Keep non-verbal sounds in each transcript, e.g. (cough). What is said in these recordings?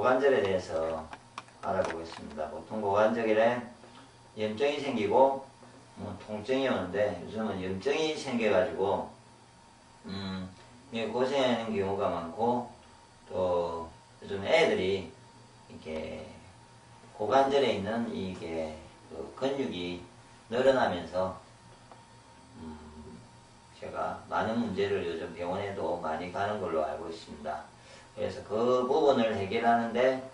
고관절에 대해서 알아보겠습니다. 보통 고관절에 염증이 생기고 뭐 통증이 오는데 요즘은 염증이 생겨가지고 음, 고생하는 경우가 많고 또 요즘 애들이 이렇게 고관절에 있는 이게 그 근육이 늘어나면서 음, 제가 많은 문제를 요즘 병원에도 많이 가는 걸로 알고 있습니다. 그래서 그 부분을 해결하는데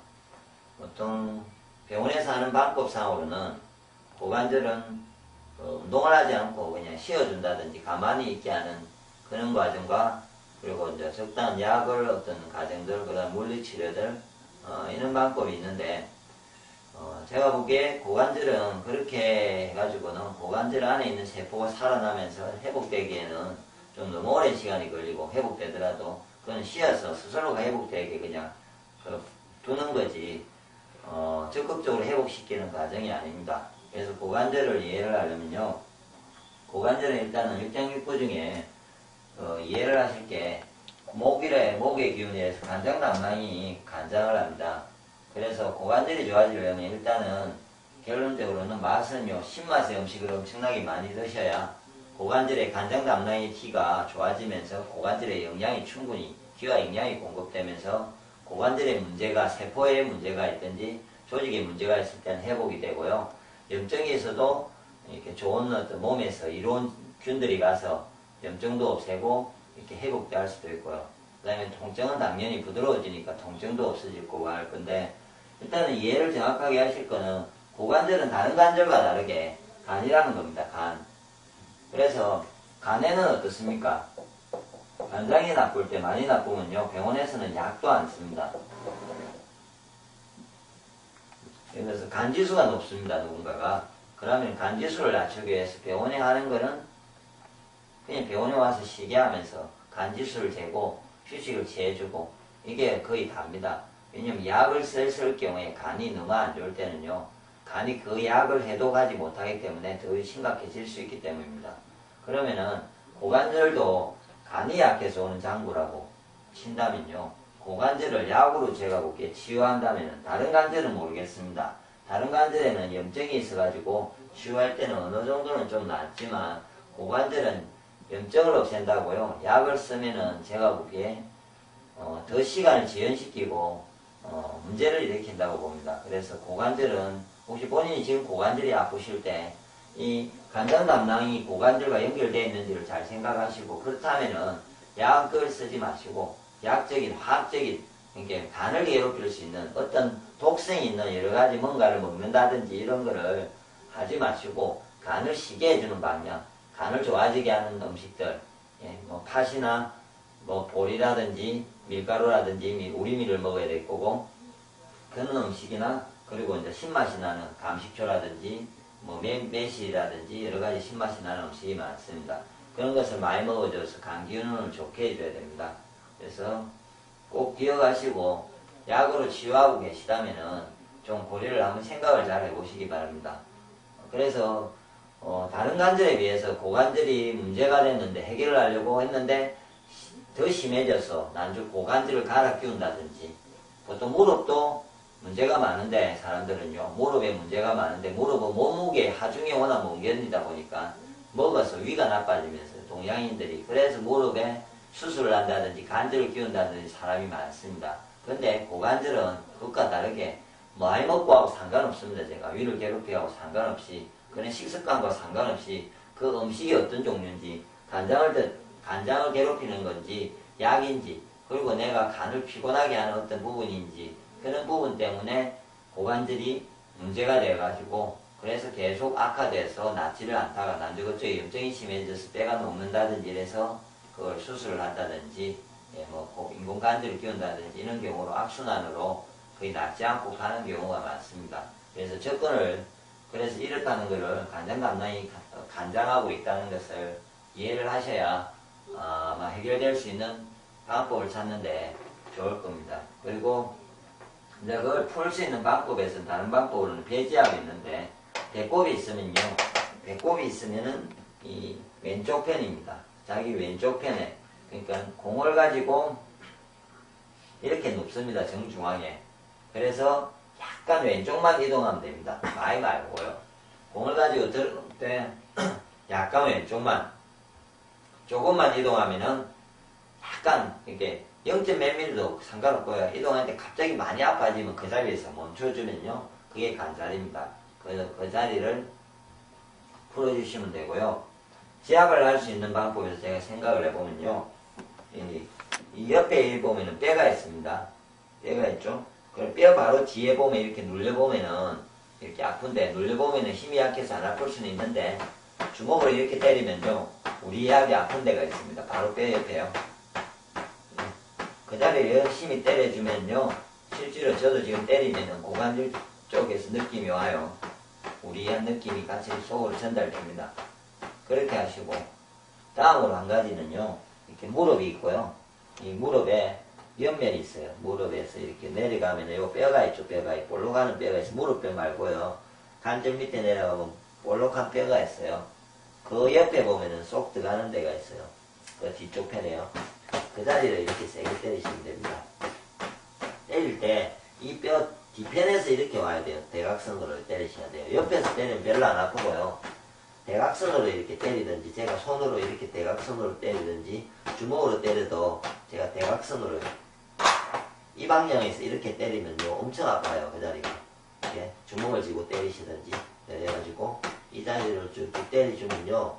보통 병원에서 하는 방법상으로는 고관절은 어, 운동을 하지 않고 그냥 쉬어준다든지 가만히 있게 하는 그런 과정과 그리고 이제 적당한 약을 어떤 과정들, 그 다음 물리치료들, 어, 이런 방법이 있는데, 어, 제가 보기에 고관절은 그렇게 해가지고는 고관절 안에 있는 세포가 살아나면서 회복되기에는 좀 너무 오랜 시간이 걸리고 회복되더라도 그건 쉬어서 스스로가 회복되게 그냥 그 두는 거지, 어, 적극적으로 회복시키는 과정이 아닙니다. 그래서 고관절을 이해를 하려면요. 고관절은 일단은 육장육부 중에 어, 이해를 하실 게 목이래 목의 기운에서 간장 담낭이 간장을 합니다. 그래서 고관절이 좋아지려면 일단은 결론적으로는 맛은요 신맛의 음식을 엄청나게 많이 드셔야 고관절의 간장 담낭의 기가 좋아지면서 고관절에 영양이 충분히 기와 영양이 공급되면서 고관절의 문제가 세포에 문제가 있든지 조직에 문제가 있을 때는 회복이 되고요. 염증이 있어도 이렇게 좋은 어떤 몸에서 이로운 균들이 가서 염증도 없애고 이렇게 회복도 할 수도 있고요. 그 다음에 통증은 당연히 부드러워지니까 통증도 없어질 거고 할 건데 일단은 이해를 정확하게 하실 거는 고관절은 다른 관절과 다르게 간이라는 겁니다. 간. 그래서 간에는 어떻습니까? 간장이 나쁠 때 많이 나쁘면요 병원에서는 약도 안 씁니다. 그래서 간지수가 높습니다. 누군가가. 그러면 간지수를 낮추기 위해서 병원에 가는 거는 그냥 병원에 와서 쉬게 하면서 간지수를 재고 휴식을 취해주고 이게 거의 답니다. 왜냐면 약을 쓸 경우에 간이 너무 안 좋을 때는요. 간이 그 약을 해독하지 못하기 때문에 더 심각해질 수 있기 때문입니다. 그러면은 고관절도 간이 약해서 오는 장구라고 친다면요. 고관절을 약으로 제가 보기에 치유한다면 다른 관절은 모르겠습니다. 다른 관절에는 염증이 있어가지고 치유할 때는 어느 정도는 좀 낫지만 고관절은 염증을 없앤다고요. 약을 쓰면은 제가 보기에 어, 더 시간을 지연시키고 어, 문제를 일으킨다고 봅니다. 그래서 고관절은 혹시 본인이 지금 고관절이 아프실 때 이 간장 담낭이 고관절과 연결되어 있는지를 잘 생각하시고 그렇다면은 약을 쓰지 마시고 약적인 화학적인 그러니까 간을 괴롭힐 수 있는 어떤 독성이 있는 여러 가지 뭔가를 먹는다든지 이런 거를 하지 마시고 간을 쉬게 해주는 방향 간을 좋아지게 하는 음식들, 예, 뭐 팥이나 뭐 보리라든지 밀가루라든지 우리밀을 먹어야 될 거고 그런 음식이나 그리고 이제 신맛이 나는 감식초라든지 뭐 매, 매실이라든지 여러 가지 신맛이 나는 음식이 많습니다. 그런 것을 많이 먹어줘서 간 기운을 좋게 해줘야 됩니다. 그래서 꼭 기억하시고 약으로 치유하고 계시다면은 좀 고려를 한번 생각을 잘 해보시기 바랍니다. 그래서 어, 다른 관절에 비해서 고관절이 문제가 됐는데 해결을 하려고 했는데 더 심해져서 난주 고관절을 갈아 끼운다든지 보통 무릎도 문제가 많은데 사람들은요 무릎에 문제가 많은데 무릎은 몸무게 하중에 워낙 못 견디다 보니까 먹어서 위가 나빠지면서 동양인들이 그래서 무릎에 수술을 한다든지 관절을 끼운다든지 사람이 많습니다. 근데 고관절은 그것과 다르게 많이 먹고 하고 상관없습니다. 제가 위를 괴롭히하고 상관없이 그런 식습관과 상관없이 그 음식이 어떤 종류인지 간장을 간장을 괴롭히는 건지 약인지 그리고 내가 간을 피곤하게 하는 어떤 부분인지 그런 부분 때문에 고관절이 문제가 돼가지고 그래서 계속 악화돼서 낫지를 않다가 난주거쪽에 염증이 심해져서 때가 녹는다든지 이래서 그걸 수술을 한다든지 예, 뭐 인공관절을 끼운다든지 이런 경우로 악순환으로 거의 낫지 않고 가는 경우가 많습니다. 그래서 접근을 그래서 이렇다는 것을 간장 담당이 간장하고 있다는 것을 이해를 하셔야 어, 아마 해결될 수 있는 방법을 찾는데 좋을 겁니다. 그리고 이제 그걸 풀 수 있는 방법에서는 다른 방법으로는 배제하고 있는데 배꼽이 있으면요. 배꼽이 있으면은 이 왼쪽 편입니다. 자기 왼쪽 편에 그러니까 공을 가지고 이렇게 눕습니다. 정중앙에 그래서 약간 왼쪽만 이동하면 됩니다. 많이 말고요. 공을 가지고 들을 때 (clears throat) 약간 왼쪽만 조금만 이동하면은 약간 이렇게 0. 몇 밀도 상관없고요. 이동할 때 갑자기 많이 아파지면 그 자리에서 멈춰주면요. 그게 간자리입니다. 그래서 그 자리를 풀어주시면 되고요. 지압을 할 수 있는 방법에서 제가 생각을 해보면요. 이, 이 옆에 보면은 뼈가 있습니다. 뼈가 있죠? 그럼 뼈 바로 뒤에 보면 이렇게 눌려보면은 이렇게 아픈데 눌려보면은 힘이 약해서 안 아플 수는 있는데 주먹으로 이렇게 때리면요. 우리 약이 아픈 데가 있습니다. 바로 뼈 옆에요. 그 자리에 열심히 때려주면요. 실제로 저도 지금 때리면은 고관절 쪽에서 느낌이 와요. 우리 한 느낌이 같이 속으로 전달됩니다. 그렇게 하시고 다음으로 한 가지는요. 이렇게 무릎이 있고요. 이 무릎에 옆면이 있어요. 무릎에서 이렇게 내려가면 요 뼈가 있죠. 뼈가 있고 볼록하는 뼈가 있어요. 무릎뼈 말고요. 관절 밑에 내려가면 볼록한 뼈가 있어요. 그 옆에 보면은 쏙 들어가는 데가 있어요. 그 뒤쪽 편에요. 그 자리를 이렇게 세게 때리시면 됩니다. 때릴 때 이 뼈 뒤편에서 이렇게 와야 돼요. 대각선으로 때리셔야 돼요. 옆에서 때리면 별로 안 아프고요. 대각선으로 이렇게 때리든지 제가 손으로 이렇게 대각선으로 때리든지 주먹으로 때려도 제가 대각선으로 이 방향에서 이렇게 때리면요 엄청 아파요 그 자리가 주먹을 쥐고 때리시든지 그래가지고 이 자리를 쭉쭉 때려주면요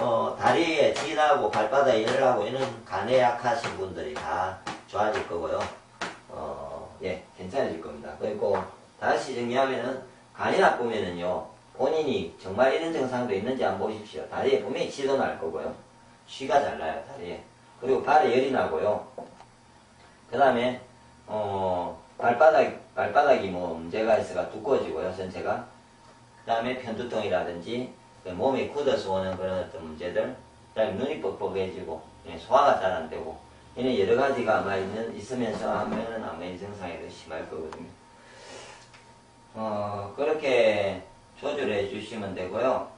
어, 다리에 지나고 발바닥에 열나고 이런 간에 약하신 분들이 다 좋아질 거고요 어, 예 괜찮아질 겁니다 그리고 다시 정리하면은 간이 나쁘면은요 본인이 정말 이런 증상도 있는지 한번 보십시오. 다리에 분명히 치도 날 거고요. 쉬가 잘 나요, 다리에. 그리고 발에 열이 나고요. 그 다음에, 어, 발바닥, 발바닥이 뭐 문제가 있어가 두꺼워지고요, 전체가. 그 다음에 편두통이라든지, 그 몸이 굳어서 오는 그런 어떤 문제들. 그 다음에 눈이 뻑뻑해지고, 예, 소화가 잘 안 되고, 이런 여러 가지가 아마 있는, 있으면서 하면은 아마 이 증상이 더 심할 거거든요. 어, 그렇게 조절해 주시면 되고요.